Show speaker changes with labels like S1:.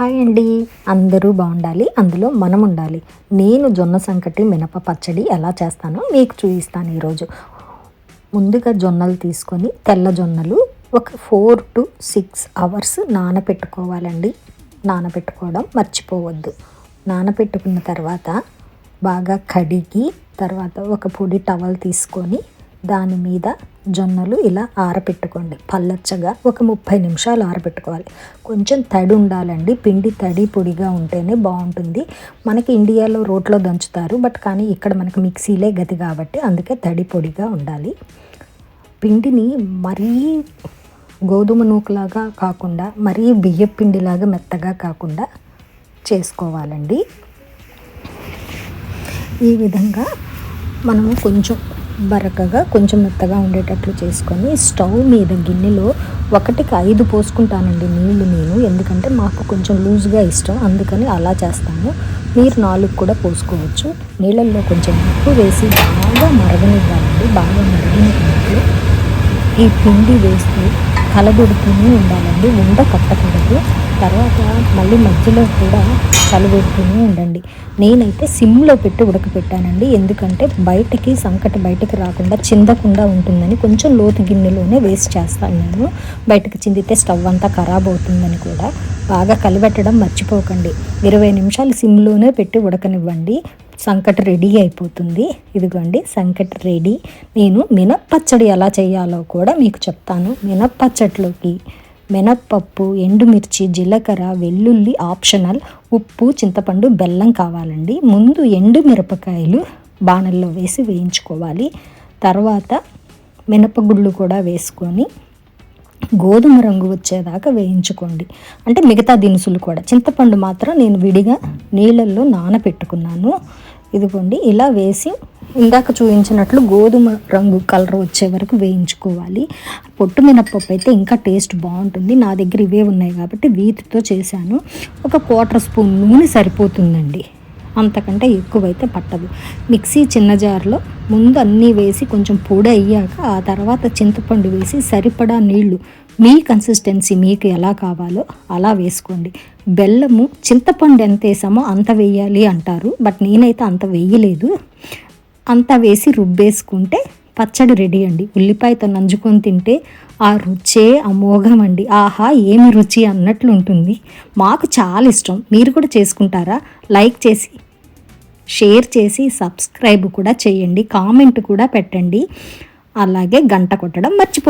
S1: Hi అండి. అందరూ బాగుండాలి. అందులో మనం ఉండాలి. నేను జొన్న సంకటి మినప పచ్చడి ఎలా చేస్తానో మీకు చూపిస్తాను ఈరోజు. ముందుగా జొన్నలు తీసుకొని తెల్ల జొన్నలు ఒక ఫోర్ టు సిక్స్ అవర్స్ నానబెట్టుకోవాలండి నానబెట్టుకోవడం మర్చిపోవద్దు. నానబెట్టుకున్న తర్వాత బాగా కడిగి తర్వాత ఒక పొడి టవల్ తీసుకొని దాని మీద జొన్నలు ఇలా ఆరబెట్టుకోండి పల్లచ్చగా ఒక ముప్పై నిమిషాలు ఆరబెట్టుకోవాలి కొంచెం తడి ఉండాలండి. పిండి తడి పొడిగా ఉంటేనే బాగుంటుంది. మనకి ఇండియాలో రోట్లో దంచుతారు. బట్ కానీ ఇక్కడ మనకి మిక్సీలే గతి కాబట్టి అందుకే తడి పొడిగా ఉండాలి. పిండిని మరీ గోధుమ నూకలాగా కాకుండా మరీ బియ్య పిండిలాగా మెత్తగా కాకుండా చేసుకోవాలండి. ఈ విధంగా మనము కొంచెం బరకగా కొంచెం మెత్తగా ఉండేటట్లు చేసుకొని స్టవ్ మీద గిన్నెలో ఒకటికి ఐదు పోసుకుంటానండి నీళ్ళు నేను. ఎందుకంటే మాకు కొంచెం లూజ్గా ఇష్టం. అందుకని అలా చేస్తాను. మీరు నాలుగు కూడా పోసుకోవచ్చు. నీళ్ళల్లో కొంచెం ఉప్పు వేసి బాగా మరగనివ్వాలండి. బాగా మరిగినట్లు ఈ పిండి వేస్తూ కలబెడుతూనే ఉండాలండి. ఉండ కట్టకూడదు తర్వాత మళ్ళీ మధ్యలో కూడా కలబెడుతూనే ఉండండి. నేనైతే సిమ్లో పెట్టి ఉడకపెట్టానండి. ఎందుకంటే బయటకి సంకట బయటకి రాకుండా చిందకుండా ఉంటుందని కొంచెం లోతు గిన్నెలోనే వేస్ట్ చేస్తాను నేను. బయటకు చిందితే స్టవ్ అంతా ఖరాబ్ అవుతుందని కూడా బాగా కలిపెట్టడం మర్చిపోకండి. ఇరవై నిమిషాలు సిమ్లోనే పెట్టి ఉడకనివ్వండి. సంకట రెడీ అయిపోతుంది. ఇదిగోండి సంకట రెడీ. నేను మినప్పచ్చడి ఎలా చేయాలో కూడా మీకు చెప్తాను. మినప్పచ్చట్లోకి మినప్పప్పు ఎండుమిర్చి జీలకర్ర వెల్లుల్లి ఆప్షనల్ ఉప్పు చింతపండు బెల్లం కావాలండి. ముందు ఎండు మిరపకాయలు బాణల్లో వేసి వేయించుకోవాలి. తర్వాత మినపగుళ్ళు కూడా వేసుకొని గోధుమ రంగు వచ్చేదాకా వేయించుకోండి. అంటే మిగతా దినుసులు కూడా. చింతపండు మాత్రం నేను విడిగా నీళ్ళల్లో నానపెట్టుకున్నాను ఇదిగోండి ఇలా వేసి ఇందాక చూపించినట్లు గోధుమ రంగు కలర్ వచ్చే వరకు వేయించుకోవాలి. పొట్టు మినప్పప్పు అయితే ఇంకా టేస్ట్ బాగుంటుంది. నా దగ్గర ఇవే ఉన్నాయి కాబట్టి వీటితో చేశాను. ఒక క్వార్టర్ స్పూన్ నూనె సరిపోతుందండి. అంతకంటే ఎక్కువైతే పట్టదు. మిక్సీ చిన్న జార్లో ముందు అన్నీ వేసి కొంచెం పొడి అయ్యాక ఆ తర్వాత చింతపండు వేసి సరిపడా నీళ్ళు మీ కన్సిస్టెన్సీ మీకు ఎలా కావాలో అలా వేసుకోండి. బెల్లము చింతపండు ఎంత వేసామో అంత వేయాలి అంటారు. బట్ నేనైతే అంత వేయలేదు. అంతా వేసి రుబ్బేసుకుంటే పచ్చడి రెడీ అండి. ఉల్లిపాయతో నంజుకొని తింటే ఆ రుచే అమోఘం అండి ఆహా ఏమి రుచి అన్నట్లు ఉంటుంది. మాకు చాలా ఇష్టం. మీరు కూడా చేసుకుంటారా? లైక్ చేసి షేర్ చేసి సబ్స్క్రైబ్ కూడా చేయండి. కామెంట్ కూడా పెట్టండి. అలాగే గంట కొట్టడం మర్చిపో